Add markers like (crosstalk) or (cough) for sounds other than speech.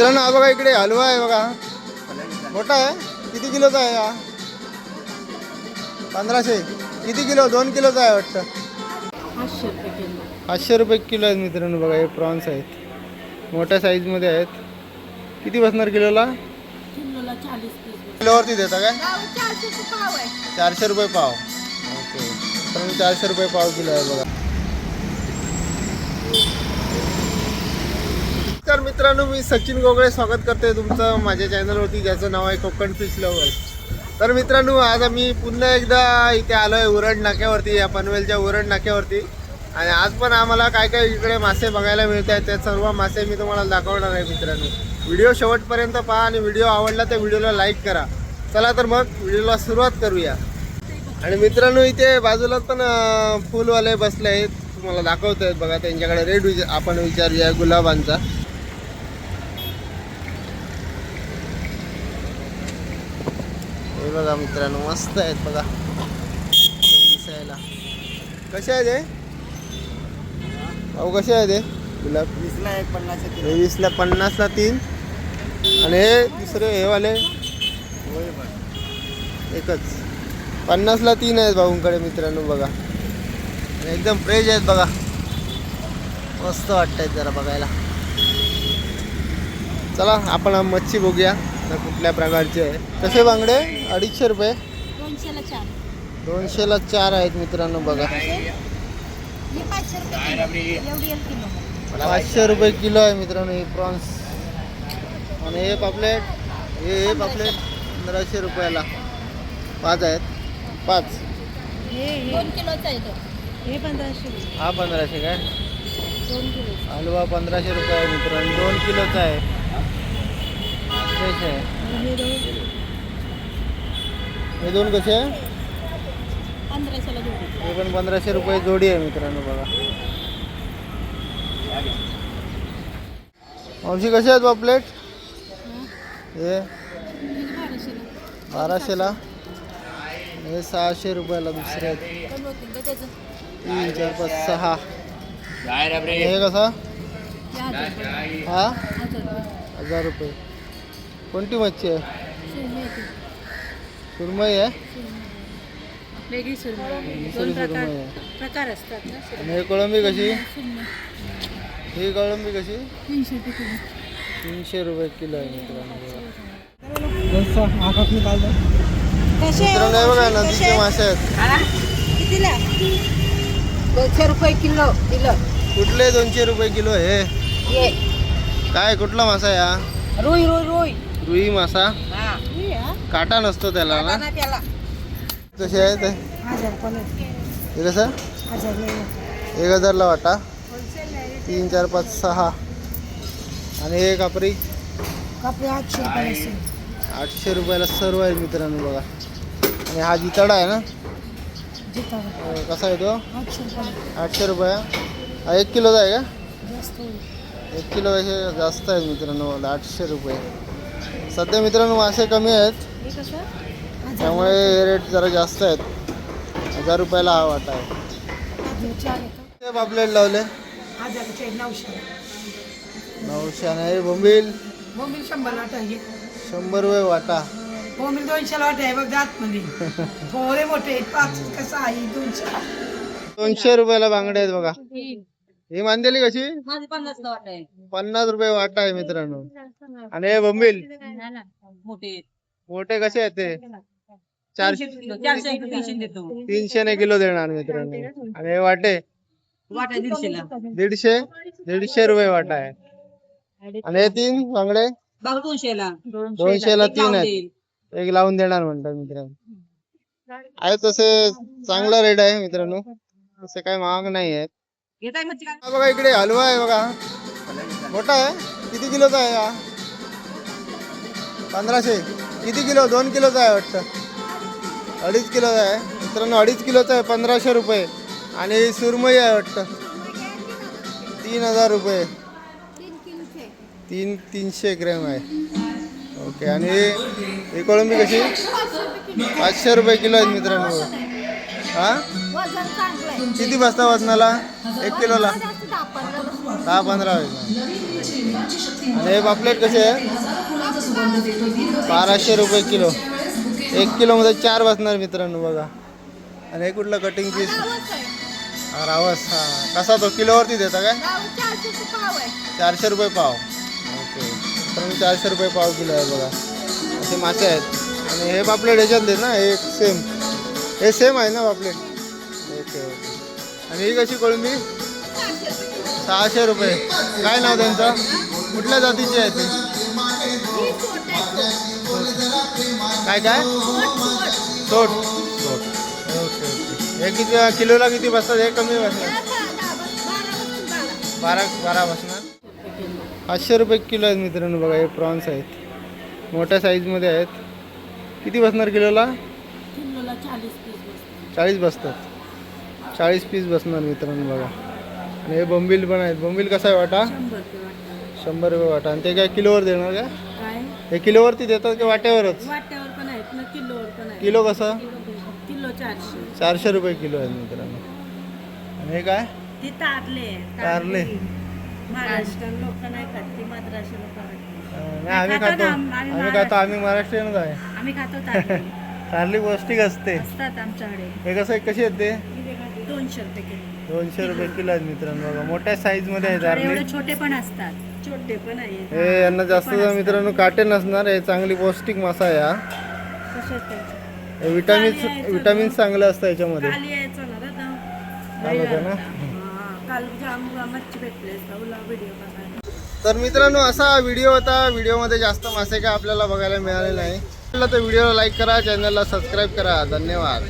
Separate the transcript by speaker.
Speaker 1: मित्रांनो हा बघा इकडे हलवा आहे बघा. मोठा आहे. किती किलोचा आहे हा? पंधराशे. किती किलो? दोन किलोचा आहे वाटतं.
Speaker 2: पाचशे रुपये किलो
Speaker 1: आहेत मित्रांनो बघा हे प्रॉन्स आहेत. मोठ्या साईजमध्ये आहेत. किती बसणार किलोला? किलोवरती देता काय?
Speaker 2: चारशे रुपये पाव
Speaker 1: चारशे रुपये पाव. ओके. मित्रांनो चारशे रुपये पाव किलो आहे बघा तर मित्रांनो मी सचिन गोगळे स्वागत करते तुमचं माझ्या चॅनलवरती ज्याचं नाव आहे कोकण फिश लवर. तर मित्रांनो आज आम्ही पुन्हा एकदा इथे आलो आहे उरण नाक्यावरती या पनवेलच्या उरण नाक्यावरती. आणि आज पण आम्हाला काय काय इकडे मासे बघायला मिळत आहेत ते सर्व मासे मी तुम्हाला दाखवणार आहे मित्रांनो. व्हिडिओ शेवटपर्यंत पहा आणि व्हिडिओ आवडला तर व्हिडिओला लाईक करा. चला तर मग व्हिडिओला सुरुवात करूया. आणि मित्रांनो इथे बाजूला पण फुलवाले बसले आहेत. तुम्हाला दाखवत आहेत बघा त्यांच्याकडे रेड विचार आपण विचारूया गुलाबांचा. हे बघा मित्रांनो मस्त आहेत बघा. दिसायला. कसे आहेत हे? अहो कसे आहेत हे? गुलाब
Speaker 3: वीसला एक पन्नास
Speaker 1: हे वीसला पन्नासला तीन. आणि हे दुसरे हे वाले? एकच. पन्नासला तीन आहेत भाऊंकडे मित्रांनो बघा. आणि एकदम फ्रेश आहेत बघा. मस्त वाटत आहेत जरा बघायला. चला आपण मच्छी बघूया तर कुठल्या प्रकारची आहे कसे बांगडे? अडीचशे रुपये?
Speaker 2: दोनशेला चार.
Speaker 1: दोनशेला चार आहेत मित्रांनो बघा.
Speaker 2: हे पाचशे रुपये किलो. एवढी एक किलो.
Speaker 1: पाचशे रुपये किलो आहे मित्रांनो हे प्रॉन्स. आणि हे पापलेट. हे हे पापलेट पंधराशे रुपयाला. पाच आहेत. पाच.
Speaker 2: दोन किलोचा आहे तो. हे पंधराशे
Speaker 1: हा पंधराशे काय?
Speaker 2: दोन किलो
Speaker 1: हलवा पंधराशे रुपये आहे मित्रांनो. दोन किलोचा आहे. आहे.
Speaker 2: हे दोन
Speaker 1: हे दोन कसे हे पण पंधराशे रुपये जोडी आहे मित्रांनो बघा. मावशी कसे आहेत पापलेट हे?
Speaker 2: बाराशेला.
Speaker 1: हे सहाशे रुपयाला दुसरे आहेत. तीन चार पाच सहा. हे कसा? हा?
Speaker 2: हजार रुपये.
Speaker 1: कोणती मच्छी आहे?
Speaker 2: सुरमई
Speaker 1: आहे?
Speaker 2: वेगळी सुरमई.
Speaker 1: दुसरी
Speaker 2: दोन
Speaker 1: सुरमई
Speaker 2: प्रकार
Speaker 1: आहे.
Speaker 2: प्रकार असतात ना
Speaker 1: आणि हे कोळंबी कशी?
Speaker 2: सुरमई.
Speaker 1: ही कोळंबी कशी?
Speaker 2: तीनशे रुपये किलो.
Speaker 1: तीनशे रुपये किलो आहे मित्रांनो. बघा.
Speaker 2: कसे
Speaker 1: मित्रांनो हे बघा नदीचे मासे आहेत.
Speaker 2: कितीला? दोनशे रुपये किलो किलो
Speaker 1: कुठले दोनशे रुपये किलो हे
Speaker 2: ये.
Speaker 1: काय कुठला मासा आहे हा?
Speaker 2: रुई रुई रुई.
Speaker 1: रुई मासा. काटा नसतो त्याला ना. कसे आहे ते? कसं?
Speaker 2: हजार
Speaker 1: एक हजारला वाटा. तीन चार पाच सहा. आणि हे कापरी?
Speaker 2: आठशे
Speaker 1: रुपयाला सर्व आहे मित्रांनो बघा. आणि हा जिताडा आहे ना? कसा आहे तो?
Speaker 2: आठशे रुपये.
Speaker 1: हा एक किलोचा आहे का? एक किलो जास्त आहे मित्रांनो आठशे रुपये. सध्या मित्रांनो मासे कमी आहेत.
Speaker 2: हे
Speaker 1: त्यामुळे हे रेट जरा जास्त आहेत. हजार रुपयाला हा वाटा आहे. पापलेट लावले.
Speaker 2: नऊशे.
Speaker 1: नऊशे आणि हे बोंबील.
Speaker 2: बोंबील शंभर वाट आहे.
Speaker 1: शंभर रुपये वाटा.
Speaker 2: बोंबील दोनशे वाट आहे बघ जात मध्ये (laughs) थोडे मोठे पाच कसं आहे दोनशे.
Speaker 1: दोनशे रुपयाला बांगडे आहेत बघा. ही मांदेली कशी?
Speaker 2: माझे पन्नास वाट आहे
Speaker 1: पन्नास रुपये वाटा आहे मित्रांनो. आणि हे बोंबील?
Speaker 2: मोठे
Speaker 1: मोठे कसे आहेत ते? चारशे
Speaker 2: चारशे तीनशे देतो.
Speaker 1: तीनशे ने किलो देणार मित्रांनो. आणि हे वाटे?
Speaker 2: वाटा दीडशेला
Speaker 1: दीडशे? दीडशे रुपये वाटा आहे. आणि हे तीन बांगडे?
Speaker 2: दोनशेला
Speaker 1: दोनशेला तीन आहेत. एक लावून देणार म्हणतात मित्रांनो. आहे तसे चांगला रेट आहे मित्रांनो. तसे काही महाग नाही आहेत.
Speaker 2: घेताय म्हणजे मच्छी का
Speaker 1: हा बघा इकडे हलवा आहे बघा. मोठा आहे. किती किलोचा आहे हा? पंधराशे. किती किलो? दोन किलोचा आहे वाटतं. अडीच किलोचा आहे. मित्रांनो अडीच किलोचा आहे पंधराशे रुपये. आणि सुरमई आहे वाटतं. तीन हजार रुपये. तीन तीनशे ग्रॅम आहे. ओके आणि ही कोळंबी कशी? पाचशे रुपये किलो आहेत मित्रांनो. हा?
Speaker 2: वजन चांगलं आहे
Speaker 1: किती बसता वजनाला? एक किलोला?
Speaker 2: जास्त दहा पंधरा
Speaker 1: दहा आणि हे पापलेट कसे आहे? बाराशे रुपये किलो. एक किलोमध्ये चार बसणार मित्रांनो बघा. आणि हे कुठलं कटिंग पीस हा रावस हा. कसा तो? किलोवरती देता काय? चारशे रुपये पाव. ओके. तर चारशे रुपये पाव किलो आहे बघा. असे मासे आहेत. आणि हे पापलेट ह्याच्यात दे ना? हे सेम हे सेम आहे ना आपले? ओके ओके आणि ही कशी कोळंबी? सहाशे रुपये. काय नाव त्यांचं? कुठल्या जातीची आहे ते? काय काय? सोट सोट ओके ओके हे किती किलोला किती बसतात? हे कमी बसतात बारा बारा बसणार? पाचशे रुपये किलो आहेत मित्रांनो बघा हे प्रॉन्स आहेत. मोठ्या साईजमध्ये आहेत. किती बसणार किलोला? चाळीस बसतात. चाळीस पीस बसणार मित्रांनो बघा. आणि हे बंबील पण आहेत. बंबील कसा आहे वाटा? शंभर रुपये वाटा. आणि ते काय किलोवर देणार का?
Speaker 3: काय?
Speaker 1: हे किलोवरती देतात की वाट्यावरच? किलो कसं?
Speaker 3: किलो चारशे.
Speaker 1: रुपये किलो आहेत मित्रांनो. आणि हे काय?
Speaker 3: ती तारले
Speaker 1: आम्ही
Speaker 3: खातो. आम्ही
Speaker 1: खातो. आम्ही महाराष्ट्रीयनच आहे.
Speaker 3: आम्ही खातो तारले.
Speaker 1: कारली पौष्टिक असते.
Speaker 3: असतात आमच्याकडे.
Speaker 1: हे कसं आहे? कशी आहेत ते?
Speaker 3: दोनशे रुपये किलो.
Speaker 1: दोनशे रुपये किलो आहेत मित्रांनो. बघा मोठ्या साईजमध्ये आहेत
Speaker 3: एवढे
Speaker 1: कारली
Speaker 3: छोटे पण असतात. छोटे पण आहेत.
Speaker 1: हे यांना जास्त मित्रांनो काटे नसणार. हे चांगली पौष्टिक मासा आहे हा.
Speaker 3: कसे आहेत. त्यांचे?
Speaker 1: हे विटामिन्स विटामिन्स चांगलं असतं याच्यामध्ये.
Speaker 3: काल यायचं ना दादा
Speaker 1: काल होतं ना.
Speaker 3: हा, काल जाम मच्छी भेटले व्हिडिओ बघायला
Speaker 1: तर मित्रांनो असा व्हिडिओ होता. व्हिडिओमध्ये जास्त मासे काय आपल्याला बघायला मिळाले नाही. तर व्हिडिओ लाईक करा चॅनलला सबस्क्राईब करा. धन्यवाद.